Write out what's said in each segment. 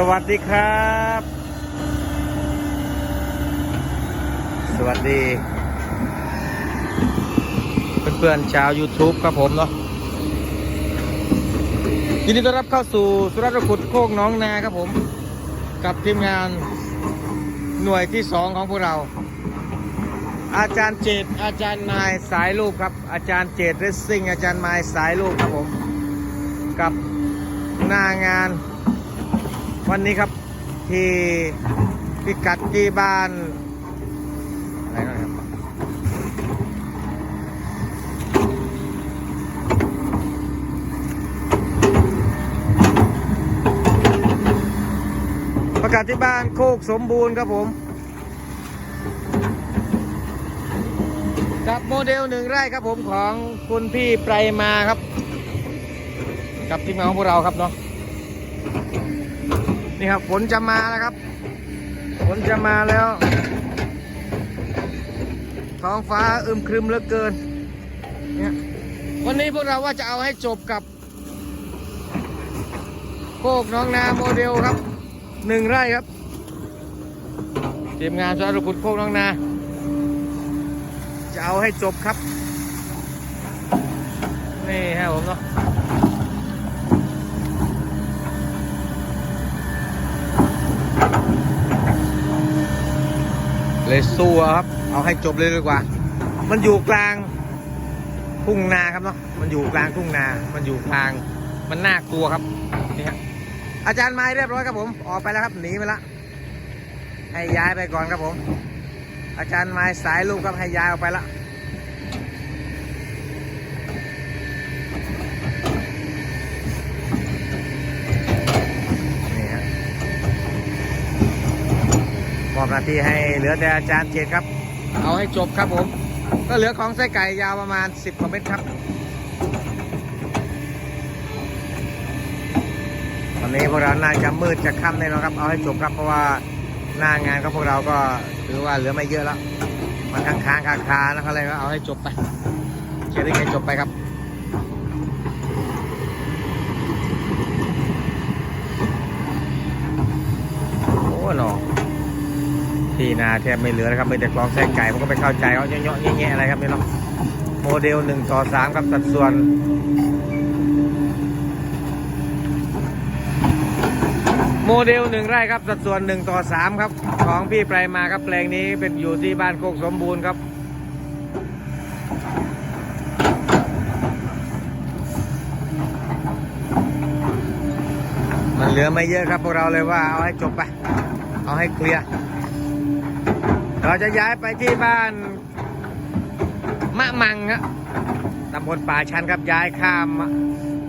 สวัสดีครับ สวัสดี เพื่อนๆชาว YouTube ครับผมเนาะยินดีต้อนรับเข้าสู่สุรัตน์ขุดโคกน้องนาครับผม กับทีมงานหน่วยที่สองของพวกเรา อาจารย์เจตอาจารย์นายสายลูกครับ อาจารย์เจตเรสซิ่งอาจารย์นายสายลูกครับผม กับหน้างาน วันนี้ครับที่พิกัดที่บ้านอะไรนะครับประกาศที่บ้านโคกสมบูรณ์ครับผมกับโมเดลหนึ่งไร่ครับผมของคุณพี่ไพรมาครับ กับทีมงานของพวกเราครับเนาะ นี่ครับฝนจะมาแล้วครับฝนจะมาแล้ว ท้องฟ้าอึมครึมเหลือเกินเนี่ยวันนี้พวกเราว่าจะเอาให้จบกับโคกน้องนาโมเดลครับหนึ่งไร่ครับทีมงานสารุกุดโคกน้องนา จะเอาให้จบครับ นี่ฮะผมเนาะ เลยสู้ครับ เอาให้จบเลยดีกว่า มันอยู่กลางทุ่งนาครับเนาะ มันอยู่กลางทุ่งนา มันอยู่กลาง มันน่ากลัวครับ นี่ฮะ อาจารย์ไม้เรียบร้อยครับผม ออกไปแล้วครับ หนีไปละให้ย้ายไปก่อนครับผม อาจารย์ไม้สายลูกครับให้ย้ายออกไปละ นี่ฮะ ม อบหน้าที่ให้เหลือแต่อาจารย์เจตครับ เอาให้จบครับผม ก็เหลือของไส้ไก่ยาวประมาณ 10กว่าเมตรครับวันนี้พวกเราน่าจะมืดจะค่ำแน่นอนครับ เอาให้จบครับเพราะว่าหน้างานของพวกเราก็ถือว่าเหลือไม่เยอะแล้วมันค้างค้างคาคาๆนะครับอะไรก็เอาให้จบไปเคลียร์ได้ไงจบไปครับโอ้หนอ ที่นาแทบไม่เหลือแล้วครับมีแต่กลองแส้ไก่ผมก็ไปเข้าใจเขาเยอะๆแง่ๆอะไรครับนี่เนาะโมเดลหนึ่งต่อสามครับสัดส่วนโมเดลหนึ่งไร่ครับสัดส่วนหนึ่งต่อสามครับ ของพี่ไพรมาครับแปลงนี้เป็นอยู่ที่บ้านโคกสมบูรณ์ครับมันเหลือไม่เยอะครับพวกเราเลยว่าเอาให้จบไป เอาให้เคลียร์ เราจะย้ายไปที่บ้าน มะมังครับตำบลป่าชันครับย้ายข้าม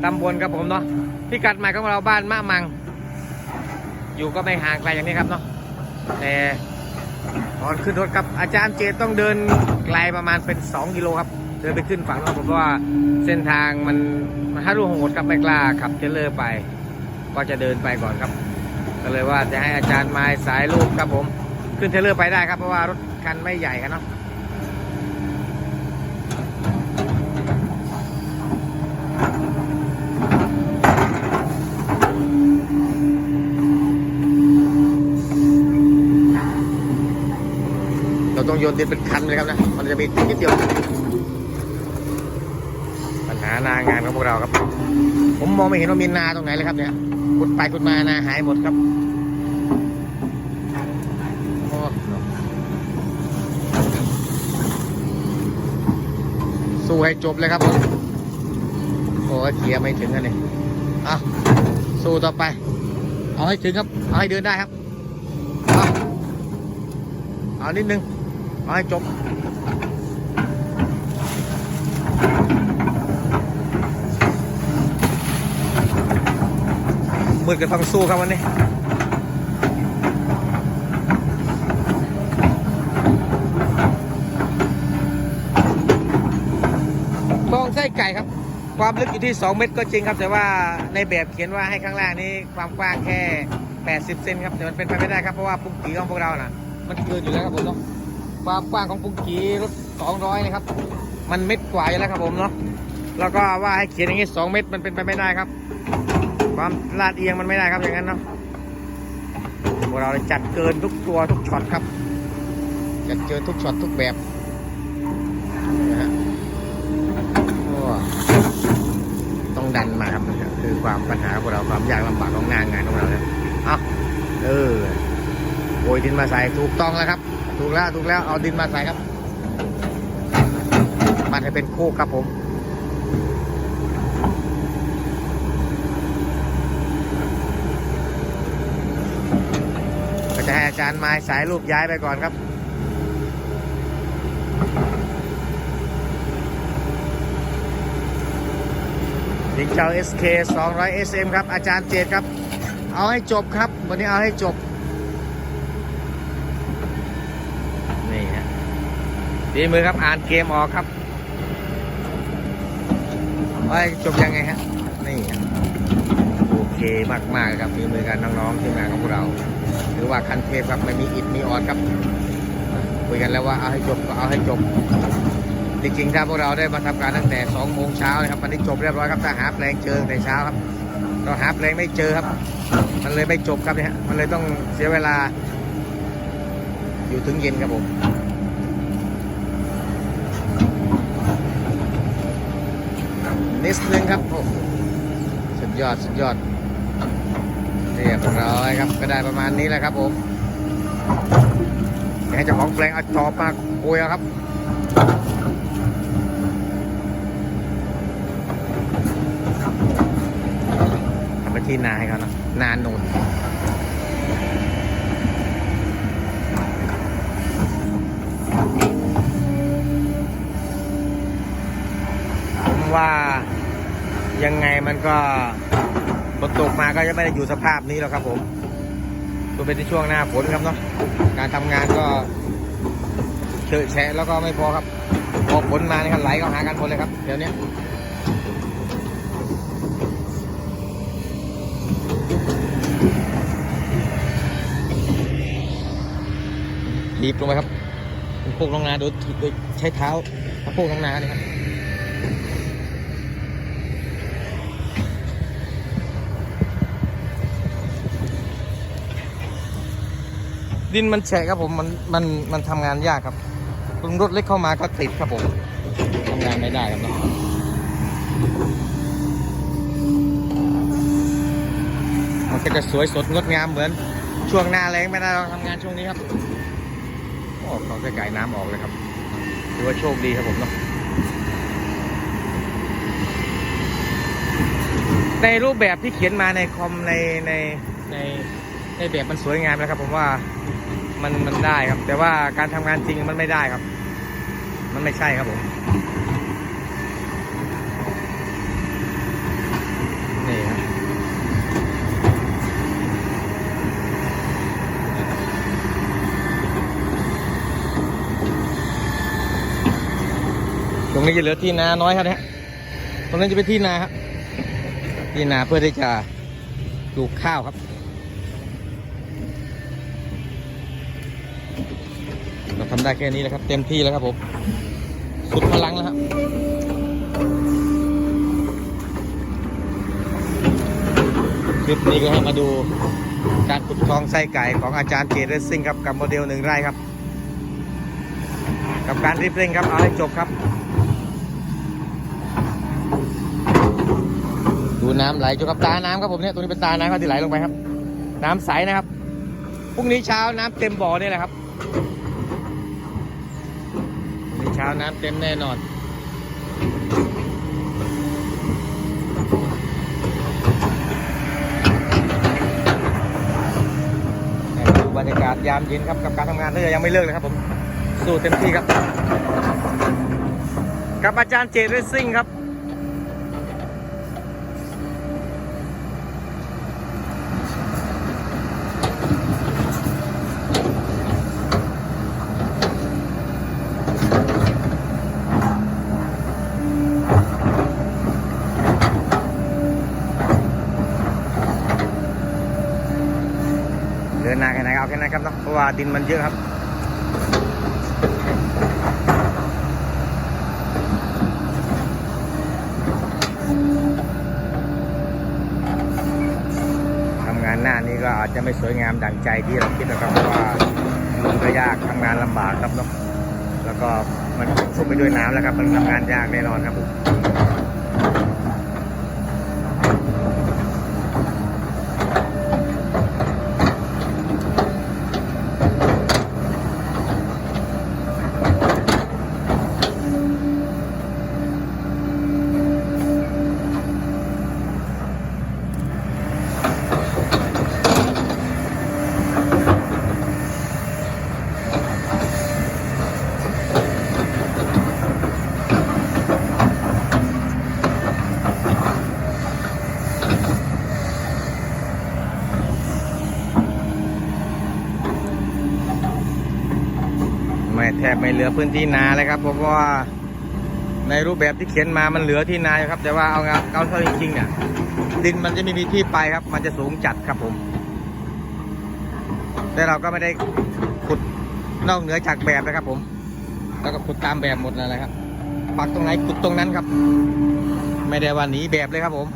ตำบลครับผมเนาะพิกัดใหม่ของเราบ้านมะมัง อยู่ก็ไม่ห่างไกลอย่างนี้ครับเนาะแต่ตอนขึ้นรถครับอาจารย์เจตต้องเดินไกลประมาณเป็น 2 กิโลครับ เดินไปขึ้นฝั่งนู้นผมเพราะว่าเส้นทางมันมันฮัรุโหดครับไม่กล้าขับเทรลเลอร์ไป ก็จะเดินไปก่อนครับ ก็เลยว่าจะให้อาจารย์ไม้สายลูกครับผม ขึ้นเทรลเลอร์ไปได้ครับ เพราะว่ารถคันไม่ใหญ่ครับเนาะเราต้องโยนดินเป็นคันเลยครับนะ มันจะมีติดนิดเดียว ปัญหานางานของพวกเราครับ ผมมองไม่เห็นว่ามีนาตรงไหนเลยครับเนี่ยขุดไปขุดมานาหายหมดครับโอ้ สู้ให้จบเลยครับผมโอ้ยเคลียร์ไม่ถึงกันเลยอะสู้ต่อไป เอาให้ถึงครับ เอาให้เดินได้ครับ เอาเอานิดนึง เอาให้จบมืดก็ต้องสู้ครับวันนี้ คลอง ไก่ครับ ความลึกอยู่ที่ 2 เมตรก็จริงครับ แต่ว่าในแบบเขียนว่าให้ข้างล่างนี้ความกว้างแค่ 80 เซนครับแต่มันเป็นไปไม่ได้ครับเพราะว่าปุ้งกีของพวกเราน่ะ มันเกินอยู่แล้วครับผมเนาะความกว้างของปุ้งกีรถ200นะครับ มันเม็ดกว่าอยู่แล้วครับผมเนาะแล้วก็ว่าให้เขียนอย่างนี้ 2 เมตรมันเป็นไปไม่ได้ครับ ความลาดเอียงมันไม่ได้ครับอย่างนั้นเนาะพวกเราจัดเกินทุกตัวทุกช็อตครับจัดเกินทุกช็อตทุกแบบนะฮะโอ้ กันมาครับคือความปัญหาของเราความยากลำบากของงานงานของเราเนี่ยเอาเออโอยดินมาใส่ถูกต้องแล้วครับ ถูกแล้วถูกแล้วเอาดินมาใส่ครับมันให้เป็นโคกครับผมก็จะให้อาจารย์ไม้สายรูปย้ายไปก่อนครับ ดิงเจ้า SK 200 SM ครับ อาจารย์เจตครับ เอาให้จบครับ วันนี้เอาให้จบ นี่ฮะดีมือครับ อ่านเกมออกครับเอาให้จบยังไงฮะ นี่ฮะโอเคมาก ๆ ครับฝีมือกันน้องๆที่มาของพวกเรา หรือว่าคันเทพครับไม่มีอิดมีออนครับคุยกันแล้วว่าเอาให้จบก็เอาให้จบ จริงๆถ้าพวกเราได้มาทำการตั้งแต่2โมงเช้านะครับวันนี้จบเรียบร้อยครับถ้าหาแปลงเจอแต่เช้าครับก็หาแปลงไม่เจอครับ มันเลยไม่จบครับเนี่ยมันเลยต้องเสียเวลา อยู่ถึงเย็นครับผมนิดนึงครับโอ้สุดยอดสุดยอดเรียบร้อยครับก็ได้ประมาณนี้แหละครับผมอยากให้เจ้าของแปลงเอาจอบมาโกยครับ ที่นาให้เขานะนาโนนผมว่ายังไงมันก็ฝนตกมาก็จะไม่ได้อยู่สภาพนี้แล้วครับผมตัวเป็นในช่วงหน้าฝนครับเนาะการทำงานก็เฉอะแฉะแล้วก็ไม่พอครับ พอฝนมาเนี่ครับไหลก็หากันหมดเลยครับเดี๋ยวนี้ รีบลงไปครับพวกลงนาโดยใช้เท้าพวกลงนาเนี่ยครับดินมันแฉะครับผมมันมันมันทำงานยากครับเพิ่งรถเล็กเข้ามาก็ติดครับผมทำงานไม่ได้ครับเนาะมันก็จะสวยสดงดงามเหมือนช่วงหน้าแรงไม่ได้เราทำงานช่วงนี้ครับ โอ้เขาจะไก่น้ำออกเลยครับถือว่าโชคดีครับผมเนาะในรูปแบบที่เขียนมาในคอมในในในในแบบมันสวยงามแล้วครับ ผมว่ามันมันได้ครับ แต่ว่าการทำงานจริงมันไม่ได้ครับ มันไม่ใช่ครับผมนี่ครับต รงนี้จะเหลือที่นาน้อยครับเนี่ยตรงนั้นจะเป็นที่นาครับที่นาเพื่อที่จะปลูกข้าวครับเราทำได้แค่นี้แล้วครับ เต็มที่แล้วครับผมสุดพลังแล้วครับคลิปนี้ก็ให้มาดูการขุดคลองไส้ไก่ของอาจารย์เจเรสซิ่งครับกับโมเดลหนึ่งไร่ครับ กับการรีบเร่งครับ เอาให้จบครับ ดูน้ำไหลจนกับตาน้ำครับผมเนี่ยตรงนี้เป็นตาน้ำครับที่ไหลลงไปครับ น้ำใสนะครับพรุ่งนี้เช้าน้ำเต็มบ่อเนี่ยแหละครับในเช้าน้ำเต็มแน่นอนดูบรรยากาศยามเย็นครับกับการทำงานที่ยังไม่เลิกเลยครับผม สู้เต็มที่ครับ กับอาจารย์เจเรสซิ่งครับเดินหน้าแค่ไหนเอาแค่นั้นครับเนาะเพราะว่าดินมันเยอะครับ ทำงานหน้านี้ก็อาจจะไม่สวยงามดังใจที่เราคิดนะครับเพราะว่ามันก็ยากทำงานลำบากครับเนาะแล้วก็มันชุ่มไปด้วยน้ำแล้วครับมันทำงานยากแน่นอนครับผม ไม่เหลือพื้นที่นาเลยครับเพราะว่าในรูปแบบที่เขียนมามันเหลือที่นาครับ แต่ว่าเอาเอาเข้าจริงๆเนี่ยดินมันจะไม่มีที่ไปครับ มันจะสูงจัดครับผมแต่เราก็ไม่ได้ขุดนอกเหนือจากแบบนะครับ ผม แล้วก็ขุดตามแบบหมดนั่นแหละครับปักตรงไหนขุดตรงนั้นครับ ไม่ได้ว่าหนีแบบเลยครับผม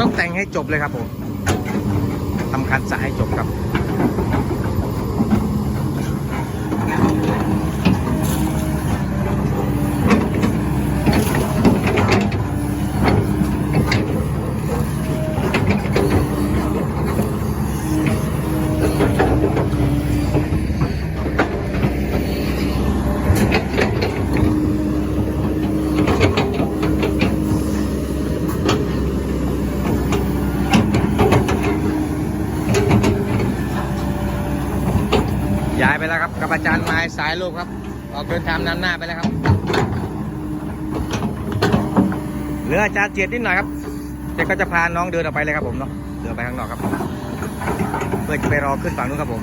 ต้องแต่งให้ จบเลยครับผมทำคันสระให้จบครับ ย้ายไปแล้วครับกับอาจารย์ไม้สายลูกครับ ออกเดินทางนำหน้าไปแล้วครับเหลืออาจารย์เจียดนิดหน่อยครับเด็กก็จะพาน้องเดินออกไปเลยครับผมเนาะเดินไปข้างนอกครับ เพื่อจะไปรอขึ้นฝั่งนู้นครับผม